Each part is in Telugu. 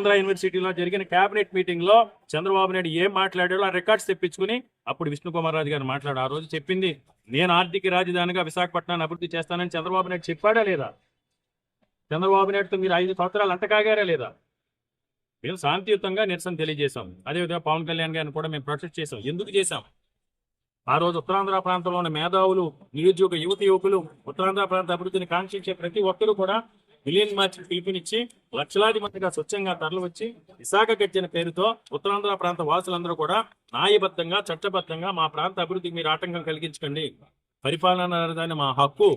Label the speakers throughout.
Speaker 1: ఆంధ్ర యూనివర్సిటీలో జరిగిన కేబినెట్ మీటింగ్లో చంద్రబాబు నాయుడు ఏం మాట్లాడాడో ఆ రికార్డ్స్ తెప్పించుకుని అప్పుడు విష్ణుకుమార్ రాజు గారు మాట్లాడు ఆ రోజు చెప్పింది నేను ఆర్థిక రాజధానిగా విశాఖపట్నాన్ని అభివృద్ధి చేస్తానని చంద్రబాబు నాయుడు చెప్పాడా లేదా? చంద్రబాబు నాయుడుతో మీరు ఐదు సంవత్సరాలు అంతకాగారా లేదా? మేము శాంతియుతంగా నిరసన తెలియజేశాం. అదేవిధంగా పవన్ కళ్యాణ్ గారిని కూడా మేము ప్రొటెస్ట్ చేశాం. ఎందుకు చేశాం? ఆ రోజు ఉత్తరాంధ్ర ప్రాంతంలో ఉన్న మేధావులు నిరుద్యోగ యువతి యువకులు ఉత్తరాంధ్ర ప్రాంత అభివృద్ధిని కాంక్షించే ప్రతి ఒక్కరూ కూడా మిలియన్ మార్చ్ పిలుపునిచ్చి లక్షలాది మందిగా స్వచ్ఛంగా తరలివచ్చి విశాఖ గర్జన పేరుతో ఉత్తరాంధ్ర ప్రాంత వాసులందరూ కూడా న్యాయబద్ధంగా చట్టబద్ధంగా మా ప్రాంత అభివృద్ధికి మీరు ఆటంకం కలిగించకండి. పరిపాలనా రాజధాని మా హక్కు.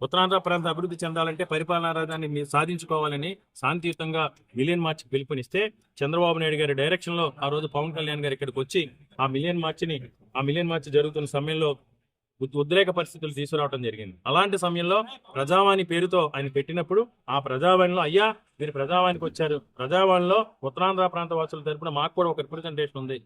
Speaker 1: ఉత్తరాంధ్ర ప్రాంత అభివృద్ధి చెందాలంటే పరిపాలనా రాజధాని మీరు సాధించుకోవాలని శాంతియుతంగా మిలియన్ మార్చ్ పిలుపునిస్తే చంద్రబాబు నాయుడు గారి డైరెక్షన్లో ఆ రోజు పవన్ కళ్యాణ్ గారు ఇక్కడికి వచ్చి ఆ మిలియన్ మార్చిని ఆ మిలియన్ మార్చ్ జరుగుతున్న సమయంలో ఉద్రేక పరిస్థితులు తీసుకురావడం జరిగింది. అలాంటి సమయంలో ప్రజావాణి పేరుతో ఆయన పెట్టినప్పుడు ఆ ప్రజావాణిలో అయ్యా మీరు ప్రజావాణికి వచ్చారు. ప్రజావాణిలో ఉత్తరాంధ్ర ప్రాంత వాసుల తరపున మాకు కూడా ఒక రిప్రజెంటేషన్ ఉంది.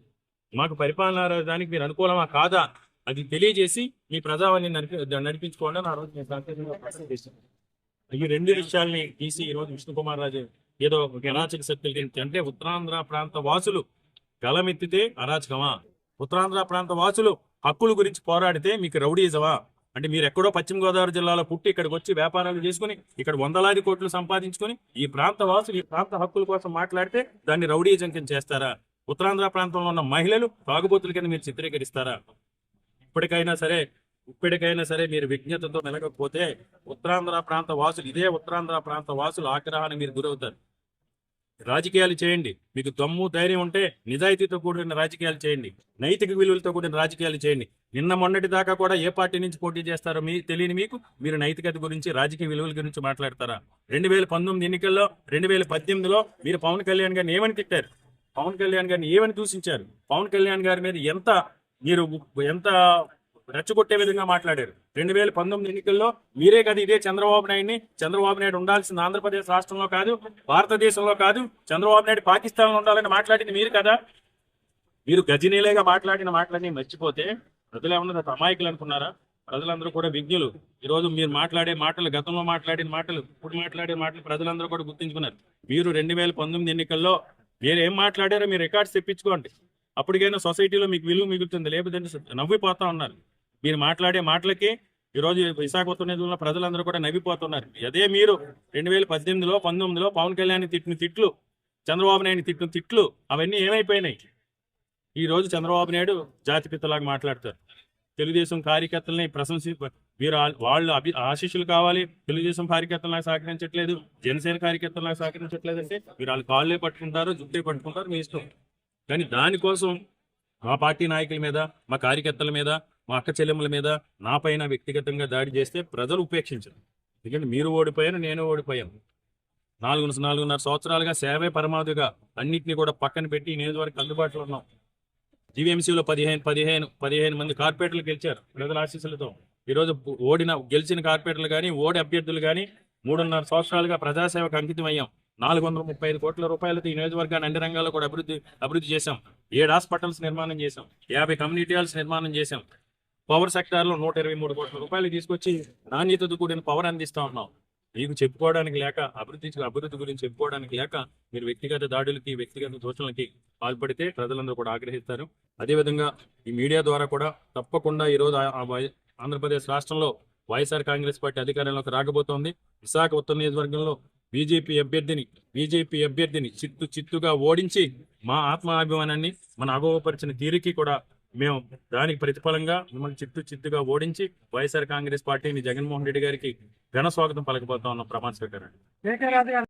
Speaker 1: మాకు పరిపాలనా రాజధానికి మీరు అనుకూలమా కాదా? అది తెలియజేసి మీ ప్రజావాణి నడిపించుకోవాలని నడిపించుకోండి ఆ రోజు నేను సంకేతంగా చేశాను. ఈ రెండు విషయాల్ని తీసి ఈ రోజు విష్ణుకుమార్ రాజు ఏదో ఒక అరాచక శక్తులు అంటే ఉత్తరాంధ్ర ప్రాంత వాసులు గలమెత్తితే అరాచకమా? ఉత్తరాంధ్ర ప్రాంత వాసులు హక్కుల గురించి పోరాడితే మీకు రౌడీజమా? అంటే మీరు ఎక్కడో పశ్చిమ గోదావరి జిల్లాలో పుట్టి ఇక్కడికి వచ్చి వ్యాపారాలు చేసుకుని ఇక్కడ వందలాది కోట్లు సంపాదించుకుని ఈ ప్రాంత వాసులు ఈ ప్రాంత హక్కుల కోసం మాట్లాడితే దాన్ని రౌడీజం కింద చేస్తారా? ఉత్తరాంధ్ర ప్రాంతంలో ఉన్న మహిళలు తాగుబోతుల కింద మీరు చిత్రీకరిస్తారా? ఇప్పటికైనా సరే ఇప్పటికైనా సరే మీరు విజ్ఞతతో మెలగకపోతే ఉత్తరాంధ్ర ప్రాంత వాసులు ఇదే ఉత్తరాంధ్ర ప్రాంత వాసులు ఆగ్రహాన్ని మీరు గురవుతారు. రాజకీయాలు చేయండి. మీకు దమ్ము ధైర్యం ఉంటే నిజాయితీతో కూడిన రాజకీయాలు చేయండి. నైతిక విలువలతో కూడిన రాజకీయాలు చేయండి. నిన్న మొన్నటి దాకా కూడా ఏ పార్టీ నుంచి పోటీ చేస్తారో మీ తెలియని మీకు మీరు నైతికత గురించి రాజకీయ విలువల గురించి మాట్లాడతారా? రెండు వేల పంతొమ్మిది ఎన్నికల్లో రెండు వేల పద్దెనిమిదిలో మీరు పవన్ కళ్యాణ్ గారిని ఏమని తిట్టారు? పవన్ కళ్యాణ్ గారిని ఏమని దూషించారు? పవన్ కళ్యాణ్ గారి మీద ఎంత మీరు ఎంత రెచ్చగొట్టే విధంగా మాట్లాడారు. రెండు వేల పంతొమ్మిది ఎన్నికల్లో మీరే కదా ఇదే చంద్రబాబు నాయుడిని. చంద్రబాబు నాయుడు ఉండాల్సిన ఆంధ్రప్రదేశ్ రాష్ట్రంలో కాదు భారతదేశంలో కాదు. చంద్రబాబు నాయుడు పాకిస్తాన్లో ఉండాలని మాట్లాడింది మీరు కదా. మీరు గజనీలేగా మాట్లాడిన మాటలన్నీ మర్చిపోతే ప్రజలు ఏమన్నా అమాయకులు అనుకున్నారా? ప్రజలందరూ కూడా విజ్ఞులు. ఈ రోజు మీరు మాట్లాడే మాటలు గతంలో మాట్లాడిన మాటలు ఇప్పుడు మాట్లాడే మాటలు ప్రజలందరూ కూడా గుర్తించుకున్నారు. మీరు రెండు వేల పంతొమ్మిది ఎన్నికల్లో మీరు ఏం మాట్లాడారో మీరు రికార్డ్స్ తెప్పించుకోండి. అప్పటికైనా సొసైటీలో మీకు విలువ మిగులుతుంది. లేకపోతే నవ్విపోతా ఉన్నారు. మీరు మాట్లాడే మాటలకి ఈరోజు విశాఖపట్నం నిధుల్లో ప్రజలందరూ కూడా నవ్విపోతున్నారు. అదే మీరు రెండు వేల పద్దెనిమిదిలో పంతొమ్మిదిలో పవన్ కళ్యాణ్ తిట్టిన తిట్లు చంద్రబాబు నాయుడు తిట్టిన తిట్లు అవన్నీ ఏమైపోయినాయి? ఈ రోజు చంద్రబాబు నాయుడు జాతిపిత్తలాగా మాట్లాడతారు. తెలుగుదేశం కార్యకర్తలని ప్రశంసి మీరు వాళ్ళు అభి ఆశీస్సులు కావాలి. తెలుగుదేశం కార్యకర్తలకు సహకరించట్లేదు. జనసేన కార్యకర్తలకు సహకరించట్లేదు అంటే మీరు వాళ్ళు కాళ్ళే పట్టుకుంటారు జుట్టే పట్టుకుంటారు మీ ఇష్టం. కానీ దానికోసం మా పార్టీ నాయకుల మీద మా కార్యకర్తల మీద మా అక్క చెల్లెముల మీద నా పైన వ్యక్తిగతంగా దాడి చేస్తే ప్రజలు ఉపేక్షించరు. ఎందుకంటే మీరు ఓడిపోయారు నేను ఓడిపోయాను నాలుగు నాలుగున్నర సంవత్సరాలుగా సేవే పరమావధిగా అన్నింటినీ కూడా పక్కన పెట్టి ఈ అందుబాటులో ఉన్నాం. జీవీఎంసీలో పదిహేను పదిహేను పదిహేను మంది కార్పొరేటర్లు గెలిచారు ప్రజల ఆశీస్సులతో. ఈరోజు ఓడిన గెలిచిన కార్పొరేటర్లు కానీ ఓడి అభ్యర్థులు కానీ మూడున్నర సంవత్సరాలుగా ప్రజాసేవకు అంకితం అయ్యాం. నాలుగు వందల ముప్పై ఐదు కోట్ల రూపాయలతో ఈ నియోజకవర్గాన్ని అన్ని రంగాల్లో కూడా అభివృద్ధి అభివృద్ధి చేశాం. ఏడు హాస్పిటల్స్ నిర్మాణం చేశాం. యాభై కమ్యూనిటీ హాల్స్ నిర్మాణం చేశాం. పవర్ సెక్టార్లో నూట ఇరవై మూడు కోట్ల రూపాయలు తీసుకొచ్చి నాణ్యతతో కూడిన పవర్ అందిస్తా ఉన్నాం. మీకు చెప్పుకోవడానికి లేక అభివృద్ధి అభివృద్ధి గురించి చెప్పుకోవడానికి లేక మీరు వ్యక్తిగత దాడులకి వ్యక్తిగత దోషణలకి పాల్పడితే ప్రజలందరూ కూడా ఆగ్రహిస్తారు. అదేవిధంగా ఈ మీడియా ద్వారా కూడా తప్పకుండా ఈరోజు ఆంధ్రప్రదేశ్ రాష్ట్రంలో వైఎస్ఆర్ కాంగ్రెస్ పార్టీ అధికారంలోకి రాకపోతోంది. విశాఖ ఉత్తర నియోజకవర్గంలో బీజేపీ అభ్యర్థిని బీజేపీ అభ్యర్థిని చిత్తు చిత్తుగా ఓడించి మా ఆత్మాభిమానాన్ని మన అగౌపరిచిన తీరుకి కూడా మేము దానికి ప్రతిఫలంగా మిమ్మల్ని చిత్తు చిత్తుగా ఓడించి వైఎస్ఆర్ కాంగ్రెస్ పార్టీని జగన్మోహన్ రెడ్డి గారికి ఘన స్వాగతం పలకబోతా ఉన్నాం ప్రమాణ స్వీకారం